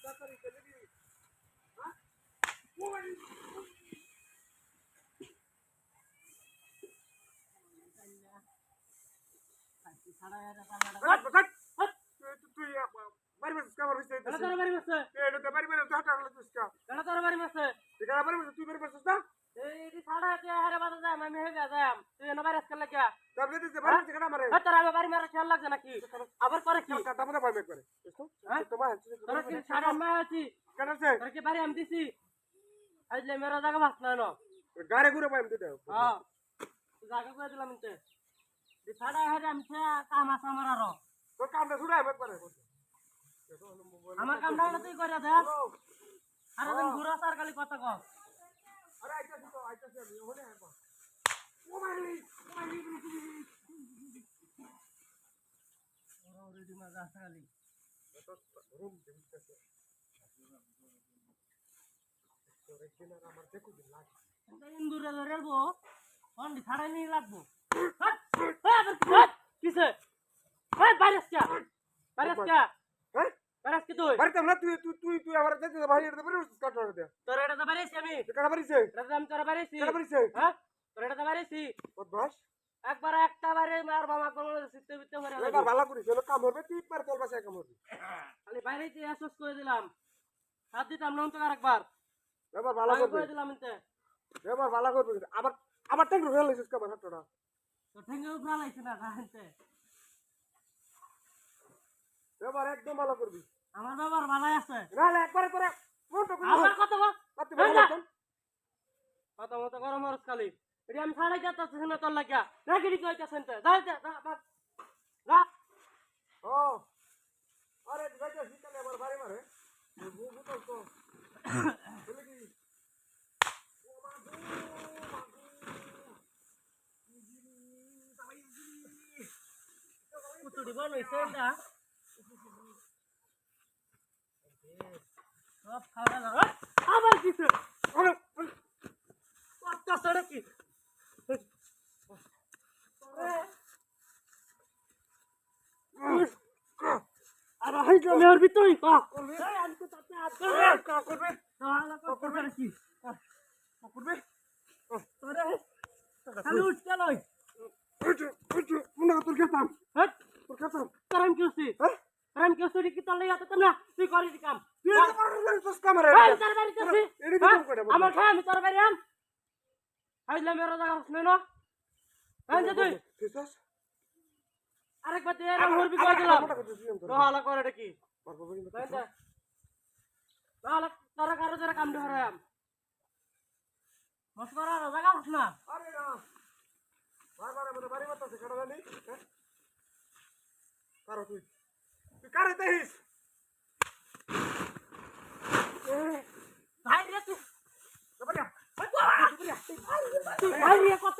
তুই বাড়ি বাড়ি তুই বাড়ি বসছে এটা বাড়ি বসে তুই বাড়ি বসে না এই ছাড়া কে হারে বাদা যাম আমি হেগে যাম তুই এনে বাইরে আজকাল লাগিয়া তারপরে বসে কেন মারে হ্যাঁ তোর আমার বাড়ি মারা খেয়াল লাগছে নাকি? আবার করে কি? কাটা মতো পাইবে করে। হ্যাঁ? তোমার তোর কি সারা মা আছি কেন আছে তোর কি বাড়ি আমি দিছি? আইলে মেরা জায়গা বাস না নো গাড়ি ঘুরে পাইম দিতে হ্যাঁ। জায়গা করে দিলাম ইনতে দি ছাড়া হারে আমি কাম আছে আমার আরও। তোর কামটা শুনে আইবে করে। আমার কামটা হলো তুই করে দে। আরে দিন ঘুরা সার খালি কথা কম আরে আইতাছি তো আইতাছি আমি ওখানে ও মাইলি ও মাইলি অলরেডি মজা আছে খালি রুম দিতেছে তোর একদিন আর আমার দেখো দিন লাগে ইন্দুরে ধরে বো অন্ডি ছাড়াই নিয়ে লাগবো। কিসে হ্যাঁ বাইরেস কি? তুই বাড়িতে না তুই তুই তুই তুই আমার দেখতে ভাই এটা বাড়ি বসে কাট করে দে তোর এটা তো আমি। এটা আমি তোর হ্যাঁ? এটা তো বদমাস একবার একটা বারে মার বাবা কোন সিটে বিতে করে এবার ভালো করিস হলো কাম হবে তুই পার তোর পাশে কাম হবে। খালি বাইরেছি এসএস করে দিলাম হাত দিতাম না তো আরেকবার। এবার ভালো ভালো করে দিলাম ইনতে এবার ভালো করবি। আবার আবার ট্যাঙ্ক ঢুকে লাইছিস কাবার হাতটা তো ঠেঙ্গে উপরা লাইছে না গাইতে এবার একদম ভালো করবি। আমার বাবার ভালাই আছে। নাহলে একবারে করে মোটো করে আমার কত বা পাতি এই ভালো যা। মতন। কত মতো গরম খালি। এটি আমি ছাড়াই যাচ্ছি না তোর লাগিয়া। না গিরি কইতাছ এনতে যা যা যা ভাগ। যা ও আরে গাইতে শিকালে আবার বাড়ি মারে বু বু তো তো বলে কি ও মাগু কুতুড়ি বানাইছে এটা সব খাওয়া এই, আবার আরে কত সড়ে কি আর হাই জমে আর ভিতরে কা করবে আমি তো তাতে কা করবে করেছি কা করবে তোরে খালি উঠতে লই ওইটু ওইটু মনে তোর খেতাম খেতাম কারণ কি হচ্ছে? হ্যাঁ? কারণ কি হচ্ছে? কি তোর লাগা তো না তুই করিস কাম। তো করে বল আমার খায় আমি তোর বাড়ি আম হাইলে মেরো জায়গা হচ্ছে না হ্যাঁ যে তুই। আরেকবার দিয়ে এরকম হরবি করে দিলাম। রহালা করে এটা কি? নাহলে তোরা কারও যারা কাম ধরে আম। হস করা আর জায়গা হস না। আরে না। বারবার আমার বাড়ি মারতাছে কাটা জানি হ্যাঁ কারও তুই তুই কারে দেখিস ভাই রে তুই বাবা তুই ভাই রে কত